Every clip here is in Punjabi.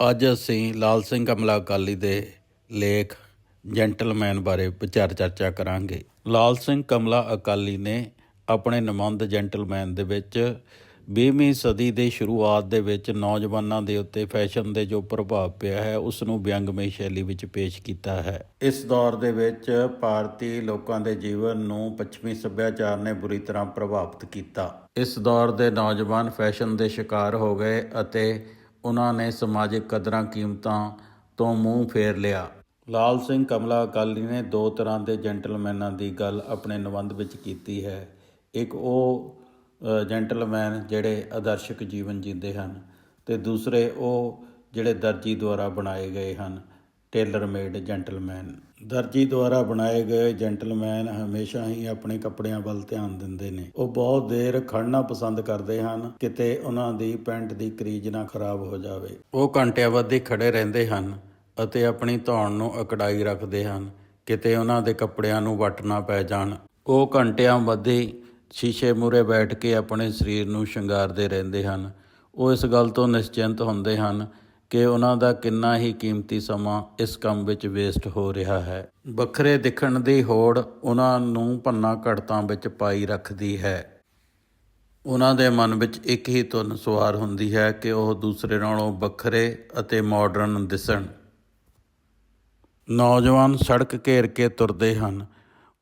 ਅੱਜ ਅਸੀਂ ਲਾਲ ਸਿੰਘ ਕਮਲਾ ਅਕਾਲੀ ਦੇ ਲੇਖ ਜੈਂਟਲਮੈਨ ਬਾਰੇ ਵਿਚਾਰ ਚਰਚਾ ਕਰਾਂਗੇ। ਲਾਲ ਸਿੰਘ ਕਮਲਾ ਅਕਾਲੀ ਨੇ ਆਪਣੇ ਨਮੰਦ ਜੈਂਟਲਮੈਨ ਦੇ ਵਿੱਚ 20ਵੀਂ ਸਦੀ ਦੇ ਸ਼ੁਰੂਆਤ ਦੇ ਵਿੱਚ ਨੌਜਵਾਨਾਂ ਦੇ ਉੱਤੇ ਫੈਸ਼ਨ ਦੇ ਜੋ ਪ੍ਰਭਾਵ ਪਿਆ ਹੈ ਉਸ ਨੂੰ ਵਿਅੰਗਮਈ ਸ਼ੈਲੀ ਵਿੱਚ ਪੇਸ਼ ਕੀਤਾ ਹੈ। ਇਸ ਦੌਰ ਦੇ ਵਿੱਚ ਭਾਰਤੀ ਲੋਕਾਂ ਦੇ ਜੀਵਨ ਨੂੰ ਪੱਛਮੀ ਸੱਭਿਆਚਾਰ ਨੇ ਬੁਰੀ ਤਰ੍ਹਾਂ ਪ੍ਰਭਾਵਿਤ ਕੀਤਾ। ਇਸ ਦੌਰ ਦੇ ਨੌਜਵਾਨ ਫੈਸ਼ਨ ਦੇ ਸ਼ਿਕਾਰ ਹੋ ਗਏ ਅਤੇ ਉਹਨਾਂ ਨੇ ਸਮਾਜਿਕ ਕਦਰਾਂ ਕੀਮਤਾਂ ਤੋਂ ਮੂੰਹ ਫੇਰ ਲਿਆ। ਲਾਲ ਸਿੰਘ ਕਮਲਾ ਅਕਾਲੀ ਨੇ ਦੋ ਤਰ੍ਹਾਂ ਦੇ ਜੈਂਟਲਮੈਨਾਂ ਦੀ ਗੱਲ ਆਪਣੇ ਨਿਬੰਧ ਵਿੱਚ ਕੀਤੀ ਹੈ। ਇੱਕ ਉਹ ਜੈਂਟਲਮੈਨ ਜਿਹੜੇ ਆਦਰਸ਼ਕ ਜੀਵਨ ਜੀਂਦੇ ਹਨ ਤੇ ਦੂਸਰੇ ਉਹ ਜਿਹੜੇ ਦਰਜੀ ਦੁਆਰਾ ਬਣਾਏ ਗਏ ਹਨ। Tailor made gentleman. ਦਰਜੀ ਦੁਆਰਾ ਬਣਾਏ ਗਏ ਜੈਂਟਲਮੈਨ ਹਮੇਸ਼ਾ ਹੀ ਆਪਣੇ ਕੱਪੜਿਆਂ ਵੱਲ ਧਿਆਨ ਦਿੰਦੇ ਨੇ। ਉਹ ਬਹੁਤ ਦੇਰ ਖੜਨਾ ਪਸੰਦ ਕਰਦੇ ਹਨ, ਕਿਤੇ ਉਹਨਾਂ ਦੀ ਪੈਂਟ ਦੀ ਕਰੀਜ ਨਾ ਖਰਾਬ ਹੋ ਜਾਵੇ। ਉਹ ਘੰਟਿਆਂ ਬੱਧੀ ਖੜੇ ਰਹਿੰਦੇ ਹਨ ਅਤੇ ਆਪਣੀ ਧੌਣ ਨੂੰ ਅਕੜਾਈ ਰੱਖਦੇ ਹਨ, ਕਿਤੇ ਉਹਨਾਂ ਦੇ ਕੱਪੜਿਆਂ ਨੂੰ ਵੱਟ ਨਾ ਪੈ ਜਾਣ। ਉਹ ਘੰਟਿਆਂ ਬੱਧੀ ਸ਼ੀਸ਼ੇ ਮੂਰੇ ਬੈਠ ਕੇ ਆਪਣੇ ਸਰੀਰ ਨੂੰ ਸ਼ਿੰਗਾਰਦੇ ਰਹਿੰਦੇ ਹਨ। ਉਹ ਇਸ ਗੱਲ ਤੋਂ ਨਿਸ਼ਚਿੰਤ ਹੁੰਦੇ ਹਨ ਕਿ ਉਹਨਾਂ ਦਾ ਕਿੰਨਾ ਹੀ ਕੀਮਤੀ ਸਮਾਂ ਇਸ ਕੰਮ ਵਿੱਚ ਵੇਸਟ ਹੋ ਰਿਹਾ ਹੈ। ਵੱਖਰੇ ਦਿਖਣ ਦੀ ਹੋੜ ਉਹਨਾਂ ਨੂੰ ਪੰਨਾ ਘੜਤਾਂ ਵਿੱਚ ਪਾਈ ਰੱਖਦੀ ਹੈ। ਉਹਨਾਂ ਦੇ ਮਨ ਵਿੱਚ ਇੱਕ ਹੀ ਧੁਨ ਸਵਾਰ ਹੁੰਦੀ ਹੈ ਕਿ ਉਹ ਦੂਸਰੇ ਨਾਲੋਂ ਵੱਖਰੇ ਅਤੇ ਮਾਡਰਨ ਦਿਸਣ। ਨੌਜਵਾਨ ਸੜਕ ਘੇਰ ਕੇ ਤੁਰਦੇ ਹਨ।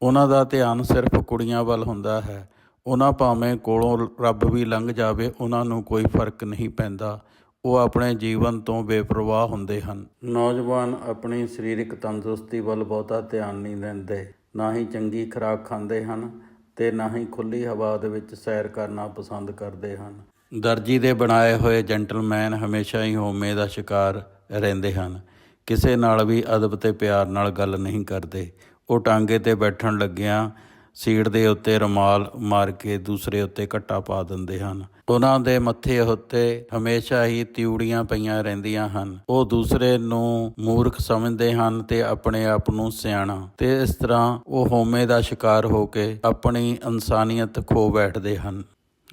ਉਹਨਾਂ ਦਾ ਧਿਆਨ ਸਿਰਫ ਕੁੜੀਆਂ ਵੱਲ ਹੁੰਦਾ ਹੈ। ਉਹਨਾਂ ਭਾਵੇਂ ਕੋਲੋਂ ਰੱਬ ਵੀ ਲੰਘ ਜਾਵੇ, ਉਹਨਾਂ ਨੂੰ ਕੋਈ ਫ਼ਰਕ ਨਹੀਂ ਪੈਂਦਾ। ਉਹ ਆਪਣੇ ਜੀਵਨ ਤੋਂ ਬੇਪਰਵਾਹ ਹੁੰਦੇ ਹਨ। ਨੌਜਵਾਨ ਆਪਣੀ ਸਰੀਰਕ ਤੰਦਰੁਸਤੀ ਵੱਲ ਬਹੁਤਾ ਧਿਆਨ ਨਹੀਂ ਦਿੰਦੇ। ਨਾ ਹੀ ਚੰਗੀ ਖੁਰਾਕ ਖਾਂਦੇ ਹਨ ਤੇ ਨਾ ਹੀ ਖੁੱਲੀ ਹਵਾ ਦੇ ਵਿੱਚ ਸੈਰ ਕਰਨਾ ਪਸੰਦ ਕਰਦੇ ਹਨ। ਦਰਜੀ ਦੇ ਬਣਾਏ ਹੋਏ ਜੈਂਟਲਮੈਨ ਹਮੇਸ਼ਾ ਹੀ ਹੋਮੇ ਦਾ ਸ਼ਿਕਾਰ ਰਹਿੰਦੇ ਹਨ। ਕਿਸੇ ਨਾਲ ਵੀ ਅਦਬ ਤੇ ਪਿਆਰ ਨਾਲ ਗੱਲ ਨਹੀਂ ਕਰਦੇ। ਉਹ ਟਾਂਗੇ ਤੇ ਬੈਠਣ ਲੱਗਿਆਂ ਸੀਟ ਦੇ ਉੱਤੇ ਰੁਮਾਲ ਮਾਰ ਕੇ ਦੂਸਰੇ ਉੱਤੇ ਘੱਟਾ ਪਾ ਦਿੰਦੇ ਹਨ। ਉਹਨਾਂ ਦੇ ਮੱਥੇ ਉੱਤੇ ਹਮੇਸ਼ਾ ਹੀ ਤਿਉੜੀਆਂ ਪਈਆਂ ਰਹਿੰਦੀਆਂ ਹਨ। ਉਹ ਦੂਸਰੇ ਨੂੰ ਮੂਰਖ ਸਮਝਦੇ ਹਨ ਤੇ ਆਪਣੇ ਆਪ ਨੂੰ ਸਿਆਣਾ। ਤੇ ਇਸ ਤਰ੍ਹਾਂ ਉਹ ਹੋਮੇ ਦਾ ਸ਼ਿਕਾਰ ਹੋ ਕੇ ਆਪਣੀ ਇਨਸਾਨੀਅਤ ਖੋ ਬੈਠਦੇ ਹਨ।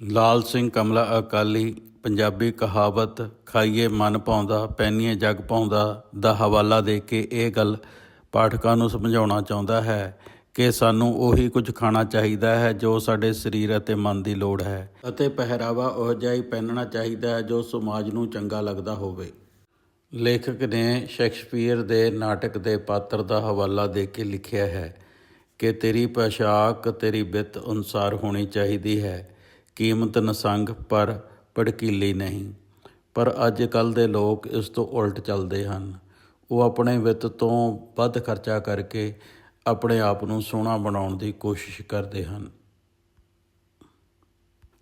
ਲਾਲ ਸਿੰਘ ਕਮਲਾ ਅਕਾਲੀ, ਪੰਜਾਬੀ ਕਹਾਵਤ, ਖਾਈਏ ਮਨ ਪਾਉਂਦਾ ਪੈਨੀਏ ਜਗ ਪਾਉਂਦਾ ਦਾ ਹਵਾਲਾ ਦੇ ਕੇ ਇਹ ਗੱਲ ਪਾਠਕਾਂ ਨੂੰ ਸਮਝਾਉਣਾ ਚਾਹੁੰਦਾ ਹੈ। ਕਿ ਸਾਨੂੰ ਉਹੀ ਕੁਝ ਖਾਣਾ ਚਾਹੀਦਾ ਹੈ ਜੋ ਸਾਡੇ ਸਰੀਰ ਅਤੇ ਮਨ ਦੀ ਲੋੜ ਹੈ ਅਤੇ ਪਹਿਰਾਵਾ ਉਹ ਜਿਹਾ ਹੀ ਪਹਿਨਣਾ ਚਾਹੀਦਾ ਹੈ ਜੋ ਸਮਾਜ ਨੂੰ ਚੰਗਾ ਲੱਗਦਾ ਹੋਵੇ। ਲੇਖਕ ਨੇ ਸ਼ੇਕਸਪੀਅਰ ਦੇ ਨਾਟਕ ਦੇ ਪਾਤਰ ਦਾ ਹਵਾਲਾ ਦੇ ਕੇ ਲਿਖਿਆ ਹੈ ਕਿ ਤੇਰੀ ਪੋਸ਼ਾਕ, ਤੇਰੀ ਬਿੱਤ ਅਨੁਸਾਰ ਹੋਣੀ ਚਾਹੀਦੀ ਹੈ। ਕੀਮਤ ਨਸੰਗ, ਪਰ ਭੜਕੀਲੀ ਨਹੀਂ। ਪਰ ਅੱਜ ਕੱਲ ਦੇ ਲੋਕ ਇਸ ਤੋਂ ਉਲਟ ਚੱਲਦੇ ਹਨ। ਉਹ ਆਪਣੇ ਵਿੱਤ ਤੋਂ ਵੱਧ ਖਰਚਾ ਕਰਕੇ ਆਪਣੇ ਆਪ ਨੂੰ ਸੋਹਣਾ ਬਣਾਉਣ ਦੀ ਕੋਸ਼ਿਸ਼ ਕਰਦੇ ਹਨ।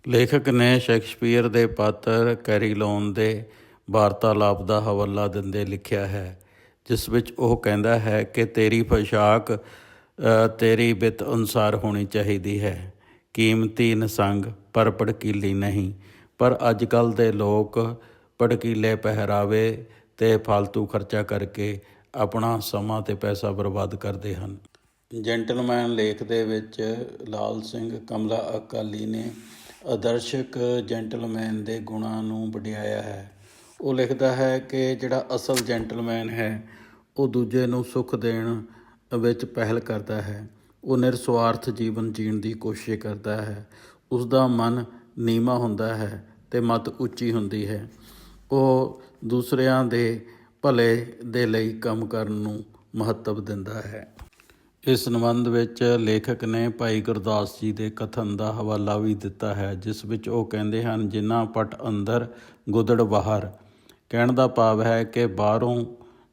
ਲੇਖਕ ਨੇ ਸ਼ੇਕਸਪੀਅਰ ਦੇ ਪਾਤਰ ਕੈਰੀਲੋਨ ਦੇ ਵਾਰਤਾਲਾਪ ਦਾ ਹਵਾਲਾ ਦਿੰਦੇ ਲਿਖਿਆ ਹੈ, ਜਿਸ ਵਿੱਚ ਉਹ ਕਹਿੰਦਾ ਹੈ ਕਿ ਤੇਰੀ ਪੋਸ਼ਾਕ ਤੇਰੀ ਬਿੱਤ ਅਨੁਸਾਰ ਹੋਣੀ ਚਾਹੀਦੀ ਹੈ। ਕੀਮਤੀ ਨਸੰਗ, ਪਰ ਭੜਕੀਲੀ ਨਹੀਂ, ਪਰ ਅੱਜ ਕੱਲ ਦੇ ਲੋਕ ਭੜਕੀਲੇ ਪਹਿਰਾਵੇ ਤੇ ਫालतू ਖਰਚਾ ਕਰਕੇ ਆਪਣਾ ਸਮਾਂ ਤੇ ਪੈਸਾ ਬਰਬਾਦ ਕਰਦੇ ਹਨ। ਜੈਂਟਲਮੈਨ ਲੇਖ ਦੇ ਵਿੱਚ ਲਾਲ ਸਿੰਘ ਕਮਲਾ ਅਕਾਲੀ ਨੇ ਆਦਰਸ਼ਕ ਜੈਂਟਲਮੈਨ ਦੇ ਗੁਣਾਂ ਨੂੰ ਵਡਿਆਇਆ ਹੈ। ਉਹ ਲਿਖਦਾ ਹੈ ਕਿ ਜਿਹੜਾ ਅਸਲ ਜੈਂਟਲਮੈਨ ਹੈ, ਉਹ ਦੂਜੇ ਨੂੰ ਸੁੱਖ ਦੇਣ ਵਿੱਚ ਪਹਿਲ ਕਰਦਾ ਹੈ। ਉਹ ਨਿਰਸਵਾਰਥ ਜੀਵਨ ਜੀਣ ਦੀ ਕੋਸ਼ਿਸ਼ ਕਰਦਾ ਹੈ। ਉਸ ਦਾ ਮਨ ਨੀਵਾਂ ਹੁੰਦਾ ਹੈ ਤੇ ਮਤ ਉੱਚੀ ਹੁੰਦੀ ਹੈ। ਉਹ ਦੂਸਰਿਆਂ ਦੇ ਭਲੇ ਦੇ ਲਈ ਕੰਮ ਕਰਨ ਨੂੰ ਮਹੱਤਵ ਦਿੰਦਾ ਹੈ। ਇਸ ਸੰਬੰਧ ਵਿੱਚ ਲੇਖਕ ਨੇ ਭਾਈ ਗੁਰਦਾਸ ਜੀ ਦੇ ਕਥਨ ਦਾ ਹਵਾਲਾ ਵੀ ਦਿੱਤਾ ਹੈ, ਜਿਸ ਵਿੱਚ ਉਹ ਕਹਿੰਦੇ ਹਨ, ਜਿਨ੍ਹਾਂ ਪਟ ਅੰਦਰ ਗੁਦੜ ਬਾਹਰ ਕਹਿਣ ਦਾ ਭਾਵ ਹੈ ਕਿ ਬਾਹਰੋਂ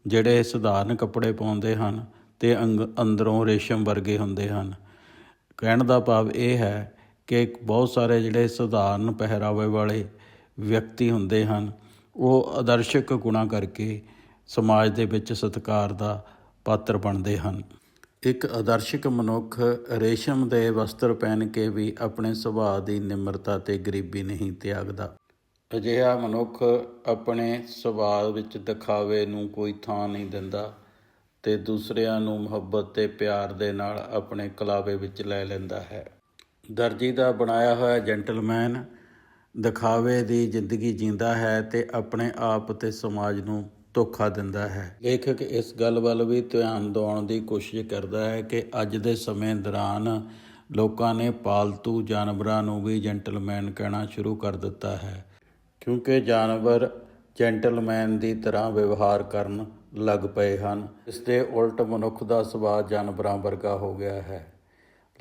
ਜਿਹੜੇ ਸਧਾਰਨ ਕੱਪੜੇ ਪਾਉਂਦੇ ਹਨ ਤੇ ਅੰਗ- ਅੰਦਰੋਂ ਰੇਸ਼ਮ ਵਰਗੇ ਹੁੰਦੇ ਹਨ। ਕਹਿਣ ਦਾ ਭਾਵ ਇਹ ਹੈ ਕਿ ਬਹੁਤ ਸਾਰੇ ਜਿਹੜੇ ਸਧਾਰਨ ਪਹਿਰਾਵੇ ਵਾਲੇ ਵਿਅਕਤੀ ਹੁੰਦੇ ਹਨ, ਉਹ ਆਦਰਸ਼ਕ ਗੁਣਾ ਕਰਕੇ ਸਮਾਜ ਦੇ ਵਿੱਚ ਸਤਿਕਾਰ ਦਾ ਪਾਤਰ ਬਣਦੇ ਹਨ। ਇੱਕ ਆਦਰਸ਼ਕ ਮਨੁੱਖ ਰੇਸ਼ਮ ਦੇ ਵਸਤਰ ਪਹਿਨ ਕੇ ਵੀ ਆਪਣੇ ਸੁਭਾਅ ਦੀ ਨਿਮਰਤਾ ਤੇ ਗਰੀਬੀ ਨਹੀਂ ਤਿਆਗਦਾ। ਅਜਿਹਾ ਮਨੁੱਖ ਆਪਣੇ ਸੁਭਾਅ ਵਿੱਚ ਦਿਖਾਵੇ ਨੂੰ ਕੋਈ ਥਾਂ ਨਹੀਂ ਦਿੰਦਾ ਤੇ ਦੂਸਰਿਆਂ ਨੂੰ ਮੁਹੱਬਤ ਤੇ ਪਿਆਰ ਦੇ ਨਾਲ ਆਪਣੇ ਕਲਾਵੇ ਵਿੱਚ ਲੈ ਲੈਂਦਾ ਹੈ। ਦਰਜੀ ਦਾ ਬਣਾਇਆ ਹੋਇਆ ਜੈਂਟਲਮੈਨ ਦਿਖਾਵੇ ਦੀ ਜ਼ਿੰਦਗੀ ਜੀਂਦਾ ਹੈ ਤੇ ਆਪਣੇ ਆਪ ਤੇ ਸਮਾਜ ਨੂੰ ਧੋਖਾ ਦਿੰਦਾ ਹੈ। ਲੇਖਕ ਇਸ ਗੱਲ ਵੱਲ ਵੀ ਧਿਆਨ ਦਿਵਾਉਣ ਦੀ ਕੋਸ਼ਿਸ਼ ਕਰਦਾ ਹੈ ਕਿ ਅੱਜ ਦੇ ਸਮੇਂ ਦੌਰਾਨ ਲੋਕਾਂ ਨੇ ਪਾਲਤੂ ਜਾਨਵਰਾਂ ਨੂੰ ਵੀ ਜੈਂਟਲਮੈਨ ਕਹਿਣਾ ਸ਼ੁਰੂ ਕਰ ਦਿੱਤਾ ਹੈ। ਕਿਉਂਕਿ ਜਾਨਵਰ ਜੈਂਟਲਮੈਨ ਦੀ ਤਰ੍ਹਾਂ ਵਿਵਹਾਰ ਕਰਨ ਲੱਗ ਪਏ ਹਨ। ਇਸ ਦੇ ਉਲਟ ਮਨੁੱਖ ਦਾ ਸੁਭਾਅ ਜਾਨਵਰਾਂ ਵਰਗਾ ਹੋ ਗਿਆ ਹੈ।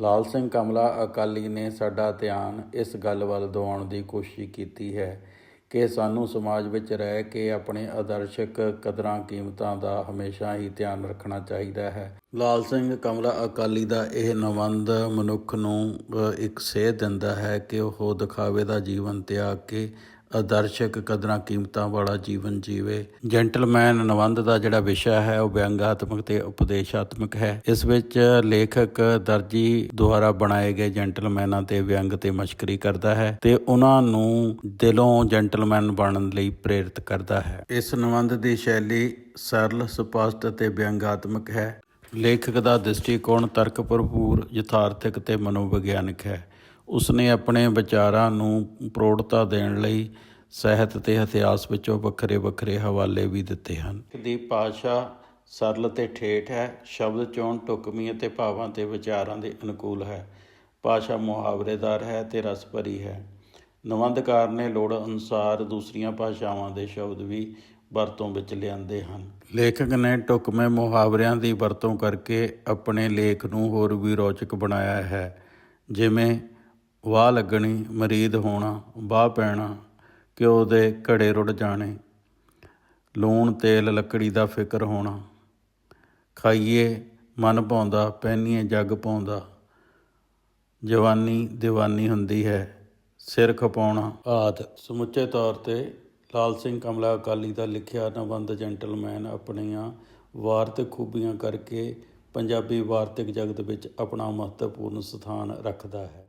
ਲਾਲ ਸਿੰਘ ਕਮਲਾ ਅਕਾਲੀ ਨੇ ਸਾਡਾ ਧਿਆਨ ਇਸ ਗੱਲ ਵੱਲ ਦਿਵਾਉਣ ਦੀ ਕੋਸ਼ਿਸ਼ ਕੀਤੀ ਹੈ ਕਿ ਸਾਨੂੰ ਸਮਾਜ ਵਿੱਚ ਰਹਿ ਕੇ ਆਪਣੇ ਆਦਰਸ਼ਕ ਕਦਰਾਂ ਕੀਮਤਾਂ ਦਾ ਹਮੇਸ਼ਾ ਹੀ ਧਿਆਨ ਰੱਖਣਾ ਚਾਹੀਦਾ ਹੈ। ਲਾਲ ਸਿੰਘ ਕਮਲਾ ਅਕਾਲੀ ਦਾ ਇਹ ਨਿਬੰਧ ਮਨੁੱਖ ਨੂੰ ਇੱਕ ਸੇਧ ਦਿੰਦਾ ਹੈ ਕਿ ਉਹ ਦਿਖਾਵੇ ਦਾ ਜੀਵਨ ਤਿਆਗ ਕੇ ਆਦਰਸ਼ਕ ਕਦਰਾਂ ਕੀਮਤਾਂ ਵਾਲਾ ਜੀਵਨ ਜੀਵੇ। ਜੈਂਟਲਮੈਨ ਨਿਬੰਧ ਦਾ ਜਿਹੜਾ ਵਿਸ਼ਾ ਹੈ, ਉਹ ਵਿਅੰਗਾਤਮਕ ਤੇ ਉਪਦੇਸ਼ਾਤਮਕ ਹੈ। ਇਸ ਵਿੱਚ ਲੇਖਕ ਦਰਜੀ ਦੁਆਰਾ ਬਣਾਏ ਗਏ ਜੈਂਟਲਮੈਨਾਂ ਤੇ ਵਿਅੰਗ ਤੇ ਮਸ਼ਕਰੀ ਕਰਦਾ ਹੈ ਤੇ ਉਹਨਾਂ ਨੂੰ ਦਿਲੋਂ ਜੈਂਟਲਮੈਨ ਬਣਨ ਲਈ ਪ੍ਰੇਰਿਤ ਕਰਦਾ ਹੈ। ਇਸ ਨਿਬੰਧ ਦੀ ਸ਼ੈਲੀ ਸਰਲ, ਸਪਸ਼ਟ ਅਤੇ ਵਿਅੰਗਾਤਮਕ ਹੈ। ਲੇਖਕ ਦਾ ਦ੍ਰਿਸ਼ਟੀਕੋਣ ਤਰਕ ਭਰਪੂਰ ਯਥਾਰਥਿਕ ਤੇ ਮਨੋਵਿਗਿਆਨਕ ਹੈ। ਉਸਨੇ ਆਪਣੇ ਵਿਚਾਰਾਂ ਨੂੰ ਪ੍ਰੋੜਤਾ ਦੇਣ ਲਈ ਸਾਹਿਤ ਤੇ ਇਤਿਹਾਸ ਵਿੱਚੋਂ ਵੱਖਰੇ ਵੱਖਰੇ ਹਵਾਲੇ ਵੀ ਦਿੱਤੇ ਹਨ। ਦੀ ਭਾਸ਼ਾ ਸਰਲ ਤੇ ਠੇਠ ਹੈ ਸ਼ਬਦ ਚੋਣ ਟੁਕਮੀ ਅਤੇ ਭਾਵਾਂ ਤੇ ਵਿਚਾਰਾਂ ਦੇ ਅਨੁਕੂਲ ਹੈ। ਭਾਸ਼ਾ ਮੁਹਾਵਰੇਦਾਰ ਹੈ ਤੇ ਰਸ ਭਰੀ ਹੈ। ਨਿਬੰਧਕਾਰ ਨੇ ਲੋੜ ਅਨੁਸਾਰ ਦੂਸਰੀਆਂ ਭਾਸ਼ਾਵਾਂ ਦੇ ਸ਼ਬਦ ਵੀ ਵਰਤੋਂ ਵਿੱਚ ਲਿਆਂਦੇ ਹਨ। ਲੇਖਕ ਨੇ ਟੁਕਮੇ ਮੁਹਾਵਰਿਆਂ ਦੀ ਵਰਤੋਂ ਕਰਕੇ ਆਪਣੇ ਲੇਖ ਨੂੰ ਹੋਰ ਵੀ ਰੌਚਕ ਬਣਾਇਆ ਹੈ ਜਿਵੇਂ ਵਾਹ ਲੱਗਣੀ, ਮਰੀਦ ਹੋਣਾ, ਵਾਹ ਪੈਣਾ, ਘਿਓ ਦੇ ਘੜੇ ਰੁੜ ਜਾਣੇ, ਲੂਣ, ਤੇਲ, ਲੱਕੜੀ ਦਾ ਫਿਕਰ ਹੋਣਾ। ਖਾਈਏ, ਮਨ ਪਾਉਂਦਾ ਪਹਿਨੀਏ, ਜੱਗ ਪਾਉਂਦਾ। ਜਵਾਨੀ, ਦੀਵਾਨੀ ਹੁੰਦੀ ਹੈ, ਸਿਰ ਖਪਾਉਣਾ ਆਦ। ਸਮੁੱਚੇ ਤੌਰ ਤੇ ਲਾਲ ਸਿੰਘ ਕਮਲਾ ਅਕਾਲੀ ਦਾ ਲਿਖਿਆ ਨਿਬੰਧ ਜੈਂਟਲਮੈਨ ਆਪਣੀਆਂ ਵਾਰਤਕ ਖੂਬੀਆਂ ਕਰਕੇ ਪੰਜਾਬੀ ਵਾਰਤਕ ਜਗਤ ਵਿੱਚ ਆਪਣਾ ਮਹੱਤਵਪੂਰਨ ਸਥਾਨ ਰੱਖਦਾ ਹੈ।